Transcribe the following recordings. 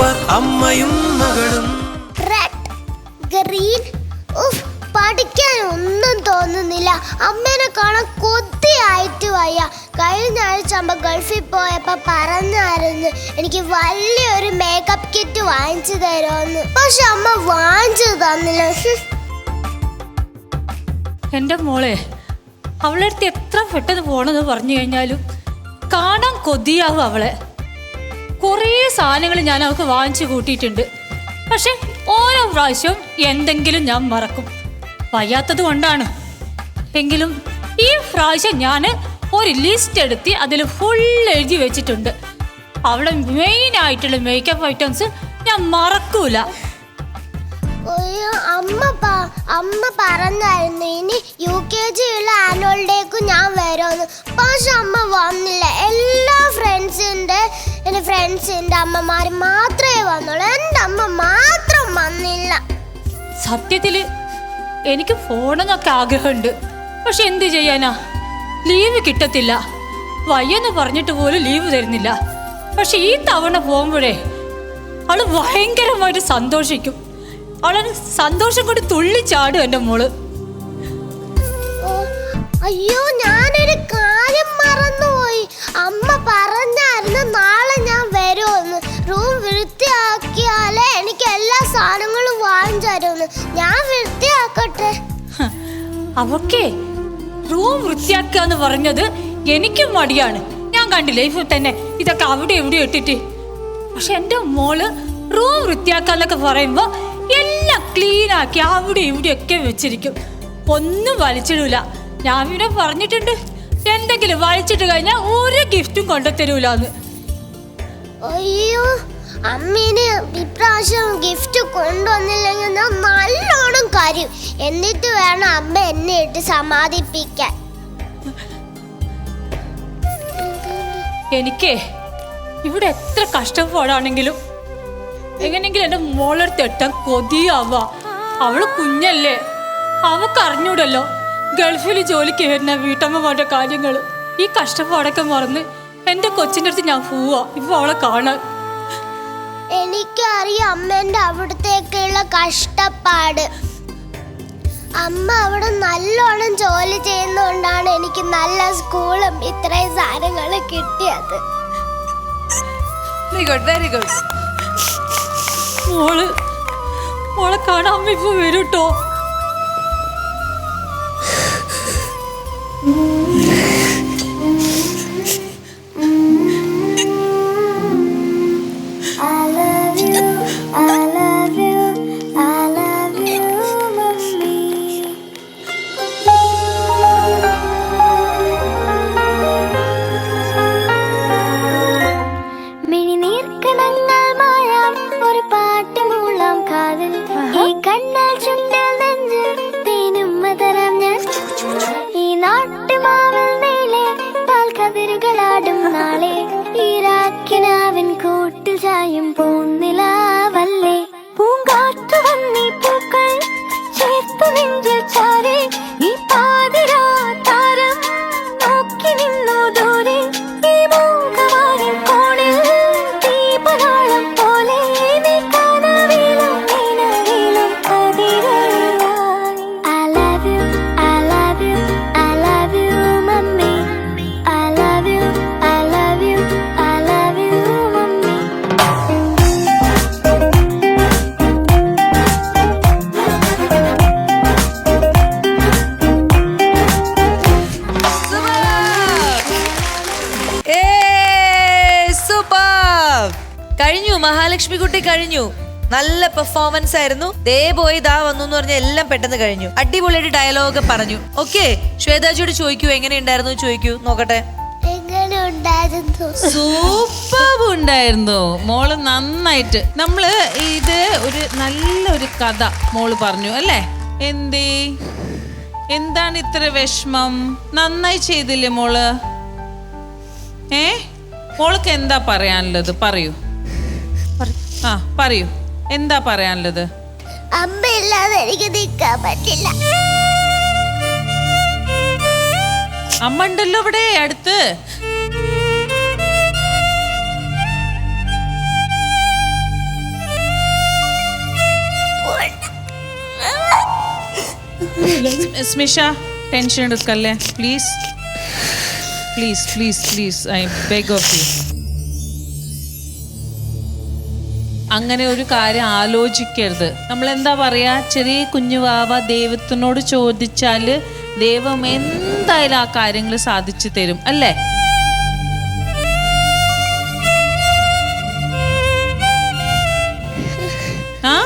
Super അമ്മയും മകളും. Red green ഉഫ് പഠിക്കാൻ ഒന്നും തോന്നുന്നില്ല. അമ്മേനെ കാണാൻ കൊതിയായിട്ട് വയ്യ. കഴിഞ്ഞ ആഴ്ച അമ്മ ഗൾഫിൽ പോയപ്പോ പറഞ്ഞായിരുന്നു എനിക്ക് വലിയൊരു മേക്കപ്പ് കിറ്റ് വാങ്ങിച്ചു തരുമെന്ന്. പക്ഷെ അമ്മ വാങ്ങിച്ചു തന്നില്ല. എന്റെ മോളെ അവളെ അടുത്ത് എത്ര പെട്ടെന്ന് പോണെന്ന് പറഞ്ഞു കഴിഞ്ഞാലും കാണാൻ കൊതിയാവും അവളെ. കുറേ സാധനങ്ങൾ ഞാൻ അവൾക്ക് വാങ്ങിച്ചു കൂട്ടിയിട്ടുണ്ട്. പക്ഷെ ഓരോ പ്രാവശ്യവും എന്തെങ്കിലും ഞാൻ മറക്കും. വയ്യാത്തത് കൊണ്ടാണ്. എങ്കിലും ഈ പ്രാവശ്യം ഞാൻ ഒരു ലിസ്റ്റ് എടുത്ത് അതിൽ ഫുൾ എഴുതി വെച്ചിട്ടുണ്ട്. അവിടെ മെയിൻ ആയിട്ടുള്ള മേക്കപ്പ് ഐറ്റംസ് ഞാൻ മറക്കൂല. അമ്മ അമ്മ പറഞ്ഞായിരുന്നു ഇനി യു കെ ജി ഉള്ള ആനുവൽ ഡേക്ക് ഞാൻ വരുമെന്ന് പക്ഷെ അമ്മ വന്നില്ല. എല്ലാ ഫ്രണ്ട്സിന്റെ എന്റെ ഫ്രണ്ട്സ് എന്റെ അമ്മമാർ മാത്രമേ വന്നുള്ളൂ. എന്റെ അമ്മ മാത്രം വന്നില്ല. സത്യത്തിൽ എനിക്ക് ഫോണെന്നൊക്കെ ആഗ്രഹമുണ്ട്. പക്ഷെ എന്ത് ചെയ്യാനാ? ലീവ് കിട്ടത്തില്ല. വയ്യെന്ന് പറഞ്ഞിട്ട് പോലും ലീവ് തരുന്നില്ല. പക്ഷെ ഈ തവണ പോകുമ്പോഴേ അവൾ ഭയങ്കരമായിട്ട് സന്തോഷിക്കും. അവളെ സന്തോഷം കൊണ്ട് തുള്ളിച്ചാടും എന്റെ മോൾ. അയ്യോ ഞാനൊരു കാര്യം മറന്നുപോയി. അമ്മ പറഞ്ഞായിരുന്നു നാളെ ഞാൻ വരുമെന്ന്. റൂം വൃത്തിയാക്കിയാലേ എനിക്ക് എല്ലാ സാധനങ്ങളും വാങ്ങിച്ചു തരുമെന്ന്. ഞാൻ വൃത്തിയാക്കട്ടെ? അവക്കേ റൂം വൃത്തിയാക്കുക എന്ന് പറഞ്ഞത് എനിക്കും മടിയാണ്. ഞാൻ കണ്ടില്ലേ ഇപ്പൊ തന്നെ ഇതൊക്കെ അവിടെ എവിടെ ഇട്ടിട്ട്. പക്ഷെ എന്റെ മോൾ റൂം വൃത്തിയാക്കാന്നൊക്കെ പറയുമ്പോ എല്ലാം ക്ലീൻ ആക്കി അവിടെ ഇവിടെയൊക്കെ വെച്ചിരിക്കും. ഒന്നും വലിച്ചിടൂല. ഞാൻ പിന്നെ പറഞ്ഞിട്ടുണ്ട്. എന്തെങ്കിലും വലിച്ചിട്ട് കഴിഞ്ഞാൽ ഒരു ഗിഫ്റ്റും കൊണ്ടുത്തരൂലെന്ന് അയ്യോ അമ്മീന് ഇപ്രാവശ്യം ഗിഫ്റ്റ് കൊണ്ടുവന്നില്ലെങ്കിൽ ഞാൻ നല്ലോണം കരയും. എന്നിട്ട് വേണം അമ്മ എന്നെ ഇട്ട് സമാധിപ്പിക്കാൻ. എനിക്കേ ഇവിടെ എത്ര കഷ്ടപ്പാടാണെങ്കിലും എങ്ങനെങ്കിലും എന്റെ മോളെടുത്ത് എത്താൻ കൊതിയാവുക അവൾ കുഞ്ഞല്ലേ. അവക്ക് അറിഞ്ഞൂടല്ലോ ഗൾഫിൽ ജോലി വരുന്ന വീട്ടമ്മമാരുടെ കാര്യങ്ങൾ ഈ കഷ്ടപ്പാടൊക്കെ മറന്ന് എന്റെ കൊച്ചിന്റെ അടുത്ത് ഞാൻ പോവാ. ഇപ്പൊ അവളെ കാണാൻ. എനിക്കറിയാം അമ്മേന്റെ അവിടത്തേക്കുള്ള കഷ്ടപ്പാട്. അമ്മ അവിടെ നല്ലോണം ജോലി ചെയ്യുന്നതുകൊണ്ടാണ് എനിക്ക് നല്ല സ്കൂളും ഇത്രയും സാധനങ്ങൾ കിട്ടിയത്. വെരി ഗുഡ് വെരി ഗുഡ് മോൾ മോളെ കാണാൻ അമ്മ ഇപ്പൊ വരും കേട്ടോ ഒന്നില കഴിഞ്ഞു. നല്ല പെർഫോമൻസ് ആയിരുന്നു. ദേ പോയി ദാ വന്നു എന്ന് പറഞ്ഞ എല്ലാം പെട്ടെന്ന് കഴിഞ്ഞു. അടിപൊളിയായിട്ട് ഡയലോഗ് പറഞ്ഞു. ഓക്കെ ശ്വേതാജിയോട് ചോദിക്കൂ എങ്ങനെയുണ്ടായിരുന്നു ചോദിക്കൂ നോക്കട്ടെ. എങ്ങനെ ഉണ്ടായിരുന്നു സൂപ്പർ ഉണ്ടായിരുന്നു. മോൾ നന്നായിട്ട്. നമ്മൾ ഇത് ഒരു നല്ലൊരു കഥ മോൾ പറഞ്ഞു അല്ലേ? എന്തേ? എന്താണ് ഇത്ര വിഷമം? നന്നായി ചെയ്തില്ലേ മോൾ? ഏ? മോൾക്ക് എന്താ പറയാനുള്ളത്? പറയൂ. ആ പറയൂ. എന്താ പറയാനുള്ളത്? അമ്മയില്ലാതെ എനിക്ക് നിൽക്കാൻ പറ്റില്ല. അമ്മ ഉണ്ടല്ലോ ഇവിടെ അടുത്ത്. സ്മിഷ ടെൻഷൻ എടുക്കല്ലേ? Please please please please I beg of you അങ്ങനെ ഒരു കാര്യം ആലോചിക്കരുത്. നമ്മൾ എന്താ പറയാ? ചെറിയ കുഞ്ഞുവാവ ദൈവത്തിനോട് ചോദിച്ചാൽ ദൈവം എന്തായാലും ആ കാര്യങ്ങൾ സാധിച്ചു തരും അല്ലേ? ആ?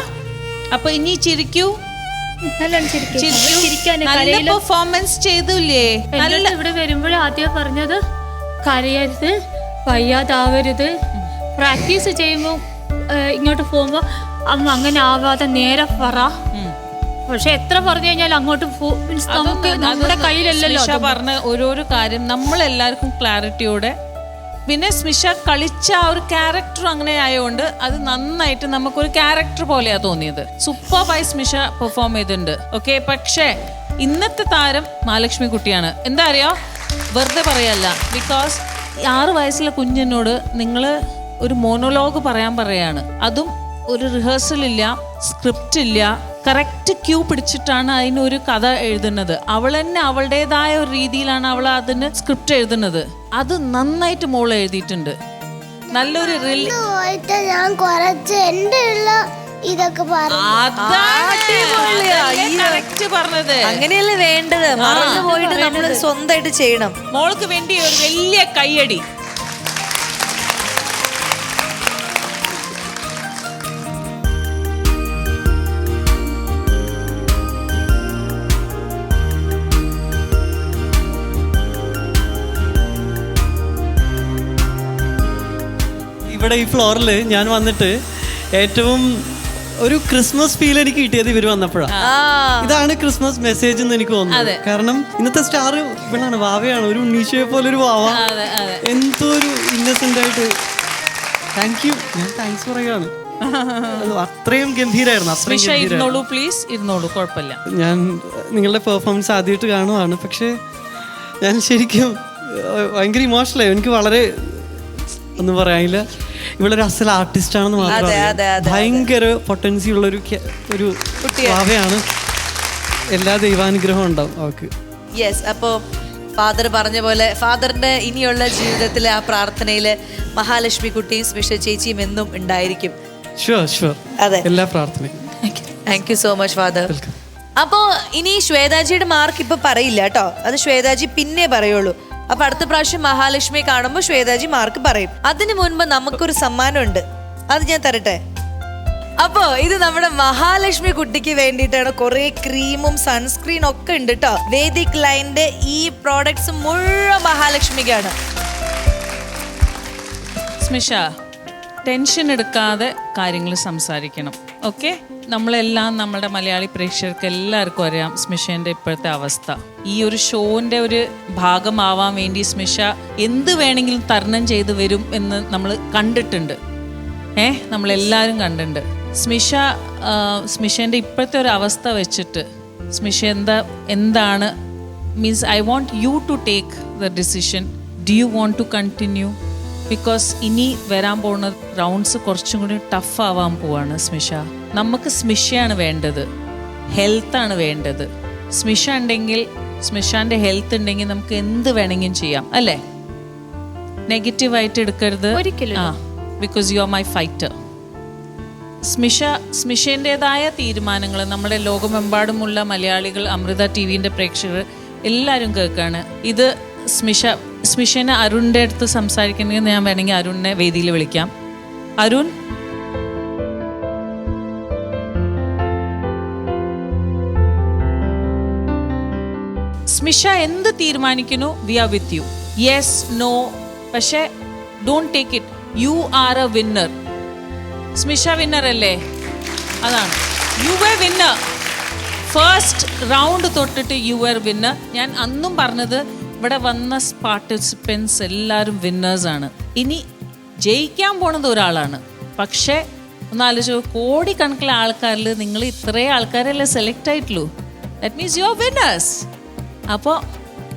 അപ്പൊ ഇനി ചിരിക്കൂ? നല്ല പെർഫോമൻസ് ചെയ്തില്ലേ? നല്ല ഇവിടെ വരുമ്പോഴും ആദ്യം പറഞ്ഞത് കരയരുത് വയ്യാതാവരുത്. പ്രാക്ടീസ് ചെയ്യുമ്പോൾ ഇങ്ങോട്ട് പോകുമ്പോൾ അമ്മ അങ്ങനെ ആവാതെ നേരെ പറ. പക്ഷെ എത്ര പറഞ്ഞു കഴിഞ്ഞാൽ അങ്ങോട്ട് നമുക്ക് നമ്മുടെ കയ്യിലല്ലോ കയ്യിലല്ലല്ലോ. പറഞ്ഞ ഓരോരോ കാര്യം നമ്മൾ എല്ലാവർക്കും ക്ലാരിറ്റിയോടെ. പിന്നെ സ്മിഷ കളിച്ച ആ ഒരു ക്യാരക്ടർ അങ്ങനെ ആയതുകൊണ്ട് അത് നന്നായിട്ട് നമുക്കൊരു ക്യാരക്ടർ പോലെയാ തോന്നിയത്. സൂപ്പർവൈസ് സ്മിഷ പെർഫോം ചെയ്തിട്ടുണ്ട്. ഓക്കെ പക്ഷേ ഇന്നത്തെ താരം മഹാലക്ഷ്മി കുട്ടിയാണ്. എന്താ അറിയോ? വെറുതെ പറയല്ല. ബിക്കോസ് ആറ് വയസ്സിലെ കുഞ്ഞിനോട് നിങ്ങൾ ഒരു മോണോലോഗ് പറയാൻ പറയാണ്. അതും ഒരു റിഹേഴ്സൽ ഇല്ല സ്ക്രിപ്റ്റ് ഇല്ല. കറക്റ്റ് ക്യൂ പിടിച്ചിട്ടാണ് അതിനൊരു കഥ എഴുതുന്നത്. അവൾ തന്നെ അവളുടേതായ ഒരു രീതിയിലാണ് അവൾ അതിന് സ്ക്രിപ്റ്റ് എഴുതുന്നത്. അത് നന്നായിട്ട് മോൾ എഴുതിയിട്ടുണ്ട്. നല്ലൊരു ഞാൻ കുറച്ച് എന്റെ ഉള്ള ഇതൊക്കെ പറഞ്ഞു. കറക്റ്റ് പറഞ്ഞത്. അങ്ങനെയല്ലേ വേണ്ടത്? മറന്നു പോയിട്ട് നമ്മൾ സ്വന്തമായിട്ട് ചെയ്യണം. മോൾക്ക് വേണ്ടി ഒരു വലിയ കയ്യടി. ഇവിടെ ഈ ഫ്ലോറിൽ ഞാൻ വന്നിട്ട് ഏറ്റവും ഒരു ക്രിസ്മസ് ഫീൽ എനിക്ക് കിട്ടിയത് ഇവർ വന്നപ്പോഴാണ് ഇതാണ് ക്രിസ്മസ് മെസ്സേജ് എന്ന് എനിക്ക് തോന്നുന്നത്. കാരണം ഇന്നത്തെ സ്റ്റാർ ഇവളാണ് വാവയാണ് ഒരു ഉണ്ണീശയെ പോലെ ഒരു വാവ. എന്തോ ഒരു ഇന്നസെന്റ് ആയിട്ട്. താങ്ക് യു ഞാൻ താങ്ക്സ് പറയുകയാണ്. അത് അത്രയും ഗംഭീരായിരുന്നു പ്ലീസ് ഇരുന്നോളൂ കുഴപ്പമില്ല. ഞാൻ നിങ്ങളുടെ പെർഫോമൻസ് ആദ്യമായിട്ട് കാണുവാണ്. പക്ഷേ ഞാൻ ശരിക്കും ഭയങ്കര ഇമോഷണലായി എനിക്ക് വളരെ ഒന്നും പറയാനില്ല. ഇവളൊരു അസൽ ആർട്ടിസ്റ്റ് ആണെന്ന് മാത്രം അതെ, അറിയാം. അതെ, അതെ, ഭയങ്കര പൊട്ടൻസി ഉള്ള ഒരു ഒരു ഭാവയാണ് എല്ലാ ദൈവാനുഗ്രഹവും ഉണ്ടാവും അവൾക്ക് യെസ് അപ്പോ ഫാദർ പറഞ്ഞ പോലെ ഫാദറിന്റെ ഇനിയുള്ള ജീവിതത്തിലെ ആ പ്രാർത്ഥനയിൽ മഹാലക്ഷ്മി കുട്ടിയും സ്മിഷ ചേച്ചിയും എന്നും ഉണ്ടായിരിക്കും. ഷുവർ ഷുവർ അതെ. എല്ലാ പ്രാർത്ഥനയും. Thank you so much father അപ്പോ ഇനി ശ്വേതാജിയുടെ മാർക്ക് ഇപ്പൊ പറയില്ല കേട്ടോ. അത് ശ്വേതാജി പിന്നെ പറയുള്ളൂ. അപ്പൊ അടുത്ത പ്രാവശ്യം മഹാലക്ഷ്മി കാണുമ്പോൾ ശ്വേതാജി മാർക്ക് പറയും. അതിനു മുൻപ് നമുക്കൊരു സമ്മാനം ഉണ്ട് അത് ഞാൻ തരട്ടെ? അപ്പോ ഇത് നമ്മുടെ മഹാലക്ഷ്മി കുട്ടിക്ക് വേണ്ടിയിട്ടാണ് കുറെ ക്രീമും സൺസ്ക്രീനും ഒക്കെ ഉണ്ട് കേട്ടോ വേദിക് ലൈന്റെ ഈ പ്രോഡക്ട്സ് മുഴുവൻ മഹാലക്ഷ്മിക്കാണ്. സ്മിഷ ടെൻഷൻ എടുക്കാതെ കാര്യങ്ങൾ സംസാരിക്കണം. ഓക്കെ നമ്മളെല്ലാം നമ്മുടെ മലയാളി പ്രേക്ഷകർക്ക് എല്ലാവർക്കും അറിയാം സ്മിഷേന്റെ ഇപ്പോഴത്തെ അവസ്ഥ. ഈ ഒരു ഷോന്റെ ഒരു ഭാഗമാവാൻ വേണ്ടി സ്മിഷ എന്ത് വേണമെങ്കിലും തരണം ചെയ്ത് വരും എന്ന് നമ്മൾ കണ്ടിട്ടുണ്ട്. ഏ? നമ്മളെല്ലാവരും കണ്ടിട്ടുണ്ട്. സ്മിഷ സ്മിഷേന്റെ ഇപ്പോഴത്തെ ഒരു അവസ്ഥ വെച്ചിട്ട് സ്മിഷ എന്താ എന്താണ്? Means I want you to take the decision do you want to continue because ഇനി വരാൻ പോകുന്ന റൗണ്ട്സ് കുറച്ചും കൂടി ടഫ് ആവാൻ പോവാണ് സ്മിഷ. നമുക്ക് സ്മിഷയാണ് വേണ്ടത്. ഹെൽത്താണ് വേണ്ടത്. സ്മിഷ ഉണ്ടെങ്കിൽ സ്മിഷാന്റെ ഹെൽത്ത് ഉണ്ടെങ്കിൽ നമുക്ക് എന്ത് വേണമെങ്കിലും ചെയ്യാം അല്ലേ? നെഗറ്റീവായിട്ട് എടുക്കരുത്. ഒരിക്കലും ആ because you are my fighter Smisha സ്മിഷേന്റെതായ തീരുമാനങ്ങൾ നമ്മുടെ ലോകമെമ്പാടുമുള്ള മലയാളികൾ അമൃത ടി വിന്റെ പ്രേക്ഷകർ എല്ലാവരും കേൾക്കാണ്. ഇത് സ്മിഷ സ്മിഷനെ അരുണിന്റെ അടുത്ത് സംസാരിക്കണമെങ്കിൽ ഞാൻ വേണമെങ്കിൽ അരുണിനെ വേദിയിൽ വിളിക്കാം. അരുൺ? സ്മിഷ എന്ത് തീരുമാനിക്കുന്നു? We are with you yes no പക്ഷേ don't take it you are a winner Smisha winner അല്ലേ? അതാണ്. You a winner first round തൊട്ടിട്ട് യു ആർ വിന്നർ ഞാൻ അന്നും പറഞ്ഞത് ഇവിടെ വന്ന പാർട്ടിസിപ്പൻസ് എല്ലാവരും ആണ്. ഇനി ജയിക്കാൻ പോണത് ഒരാളാണ്. പക്ഷേ ഒന്ന് ആലോചിച്ചു കോടിക്കണക്കിലെ ആൾക്കാരിൽ നിങ്ങൾ ഇത്രേ ആൾക്കാരല്ലേ സെലക്ട് ആയിട്ടുള്ളൂ. That means you are winners അപ്പോൾ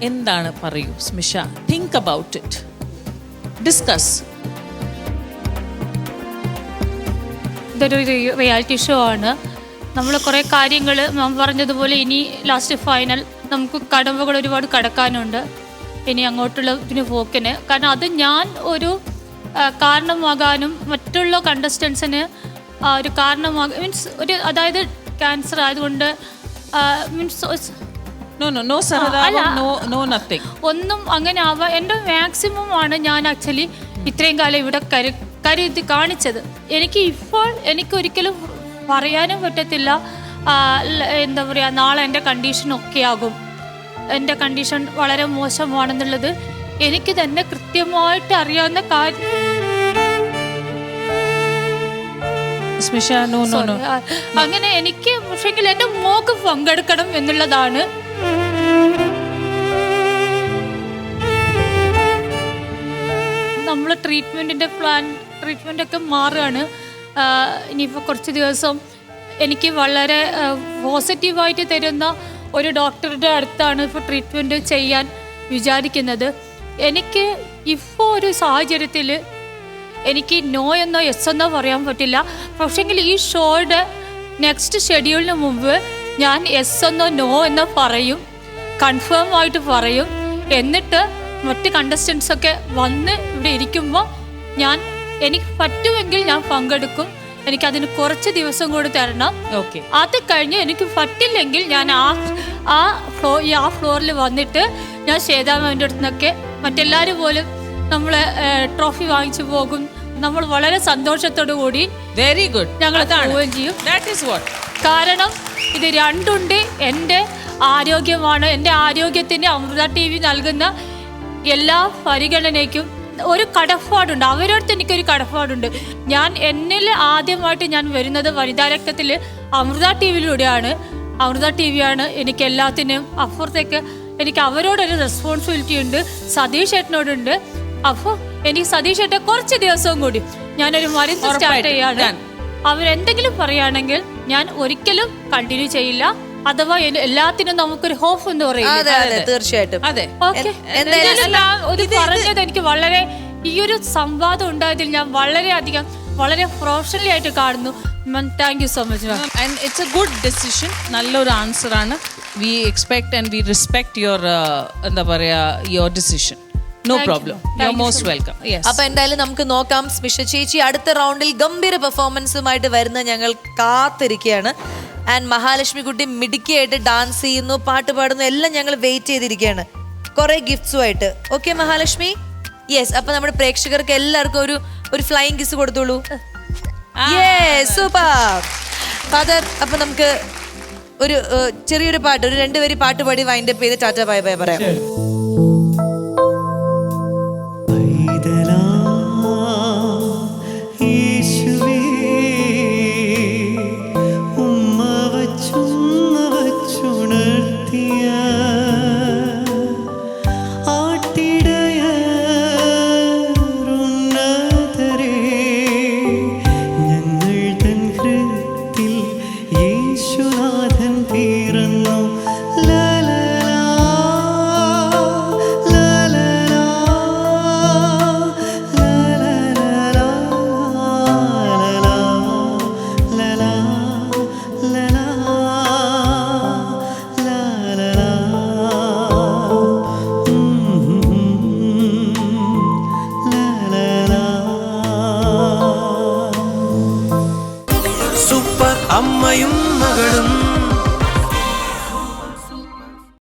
എന്താണ് പറയൂ Smisha? Think about it discuss ഇതൊരു റിയാലിറ്റി ഷോ ആണ്. നമ്മൾ കുറേ കാര്യങ്ങൾ പറഞ്ഞതുപോലെ ഇനി ലാസ്റ്റ് ഫൈനൽ നമുക്ക് കടമ്പകൾ ഒരുപാട് കടക്കാനുണ്ട്. ഇനി അങ്ങോട്ടുള്ള ഇതിന് പോക്കിന്. കാരണം അത് ഞാൻ ഒരു കാരണമാകാനും മറ്റുള്ള കണ്ടസ്റ്റൻസിന് ഒരു കാരണമാക മീൻസ് ഒരു അതായത് ക്യാൻസർ ആയതുകൊണ്ട് മീൻസ് നോ നോ നോ സഹതാപം നോ നോ നത്തിങ് ഒന്നും അങ്ങനെ ആവാ എന്റെ മാക്സിമം ആണ് ഞാൻ ആക്ച്വലി ഇത്രയും കാലം ഇവിടെ കരു കരുതി കാണിച്ചത്. എനിക്ക് ഇപ്പോൾ എനിക്ക് ഒരിക്കലും പറയാനും പറ്റത്തില്ല. എന്താ പറയുക നാളെ എന്റെ കണ്ടീഷൻ ഒക്കെ ആകും. എന്റെ കണ്ടീഷൻ വളരെ മോശമാണെന്നുള്ളത് എനിക്ക് തന്നെ കൃത്യമായിട്ട് അറിയാവുന്ന കാര്യം. അങ്ങനെ എനിക്ക് പക്ഷെങ്കിൽ എന്റെ മോക്ക് പങ്കെടുക്കണം എന്നുള്ളതാണ്. ട്രീറ്റ്മെന്റിന്റെ പ്ലാൻ ട്രീറ്റ്മെന്റ് ഒക്കെ മാറുകയാണ്. ഇനിയിപ്പോൾ കുറച്ച് ദിവസം എനിക്ക് വളരെ പോസിറ്റീവായിട്ട് തരുന്ന ഒരു ഡോക്ടറുടെ അടുത്താണ് ഇപ്പോൾ ട്രീറ്റ്മെന്റ് ചെയ്യാൻ വിചാരിക്കുന്നത്. എനിക്ക് ഇപ്പോൾ ഒരു സാഹചര്യത്തിൽ എനിക്ക് നോ എന്നോ എസ് എന്നോ പറയാൻ പറ്റില്ല. പക്ഷേങ്കിൽ ഈ ഷോയുടെ നെക്സ്റ്റ് ഷെഡ്യൂളിന് മുമ്പ് ഞാൻ എസ് എന്നോ നോ എന്നോ പറയും. കൺഫേം ആയിട്ട് പറയും. എന്നിട്ട് മറ്റ് കണ്ടസ്റ്റൻസ് ഒക്കെ വന്ന് ഇവിടെ ഇരിക്കുമ്പോൾ ഞാൻ എനിക്ക് പറ്റുമെങ്കിൽ ഞാൻ പങ്കെടുക്കും. എനിക്ക് അതിന് കുറച്ച് ദിവസം കൂടി തരണം. ഓക്കെ അത് കഴിഞ്ഞ് എനിക്ക് പറ്റില്ലെങ്കിൽ ഞാൻ ആ ആ ഫ്ലോ ഈ ആ ഫ്ലോറിൽ വന്നിട്ട് ഞാൻ ശ്വേതാമാവിന്റെ അടുത്ത് നിന്നൊക്കെ മറ്റെല്ലാവരും പോലും നമ്മൾ ട്രോഫി വാങ്ങിച്ചു പോകും. നമ്മൾ വളരെ സന്തോഷത്തോടു കൂടി വെരി ഗുഡ് ഞങ്ങൾ പോവുകയും ചെയ്യും. ദാറ്റ് ഈസ് വാട്ട് കാരണം ഇത് രണ്ടുണ്ട്. എന്റെ ആരോഗ്യമാണ്. എന്റെ ആരോഗ്യത്തിന് അമൃത ടി വി നൽകുന്ന എല്ലാ പരിഗണനയ്ക്കും ഒരു കടപ്പാടുണ്ട്. അവരോടത്ത് എനിക്കൊരു കടപ്പാടുണ്ട്. ഞാൻ എന്നിൽ ആദ്യമായിട്ട് ഞാൻ വരുന്നത് വനിതാ രക്തത്തിൽ അമൃത ടി വിയിലൂടെയാണ്. അമൃത ടി വിയാണ് എനിക്ക് എല്ലാത്തിനും അപ്പുറത്തേക്ക് എനിക്ക് അവരോടൊരു റെസ്പോൺസിബിലിറ്റി ഉണ്ട്. സതീഷ് ഏട്ടനോടുണ്ട്. അപ്പോൾ എനിക്ക് സതീഷ് ഏട്ടൻ കുറച്ച് ദിവസവും കൂടി ഞാനൊരു മരുന്ന് സ്റ്റാർട്ട് ചെയ്യാൻ ചെയ്യാണ്. അവരെന്തെങ്കിലും പറയുകയാണെങ്കിൽ ഞാൻ ഒരിക്കലും കണ്ടിന്യൂ ചെയ്യില്ല. അഥവാ എല്ലാത്തിനും നമുക്കൊരു ഹോപ്പ് എന്ന് അതെ തീർച്ചയായിട്ടും അതെ തീർച്ചയായിട്ടും. അതെ. ഓക്കെ എന്തായാലും ഒരു പറഞ്ഞത് എനിക്ക് വളരെ ഈ ഒരു സംവാദം ഉണ്ടായതിൽ ഞാൻ വളരെ അധികം വളരെ പ്രൊഫഷണലി ആയിട്ട് കാണുന്നു. Thank you so much ma'am and it's a good decision നല്ലൊരു ആൻസർ ആണ്. We expect and we respect your എന്താ പറയാ your decision no problem you are most welcome yes അപ്പൊ എന്തായാലും നമുക്ക് നോക്കാം. സ്മിഷ ചേച്ചി അടുത്ത റൗണ്ടിൽ ഗംഭീര പെർഫോമൻസുമായിട്ട് വരുന്ന ഞങ്ങൾ കാത്തിരിക്കുകയാണ്. ആൻഡ് മഹാലക്ഷ്മി കുട്ടി മിടുക്കിയായിട്ട് ഡാൻസ് ചെയ്യുന്നു പാട്ട് പാടുന്നു എല്ലാം ഞങ്ങൾ വെയിറ്റ് ചെയ്തിരിക്കുകയാണ്. കുറെ ഗിഫ്റ്റ്സുമായിട്ട് ഓക്കെ മഹാലക്ഷ്മി? യെസ് അപ്പൊ നമ്മുടെ പ്രേക്ഷകർക്ക് എല്ലാവർക്കും ഒരു ഒരു ഫ്ലൈയിങ് കിസ് കൊടുത്തോളൂ. സൂപ്പർ ഫാദർ അപ്പൊ നമുക്ക് ഒരു ചെറിയൊരു പാട്ട് ഒരു രണ്ടുപേര് പാട്ട് പാടി വൈൻഡപ്പ് ചെയ്ത് ടാറ്റ ബൈ ബൈ പറയാം.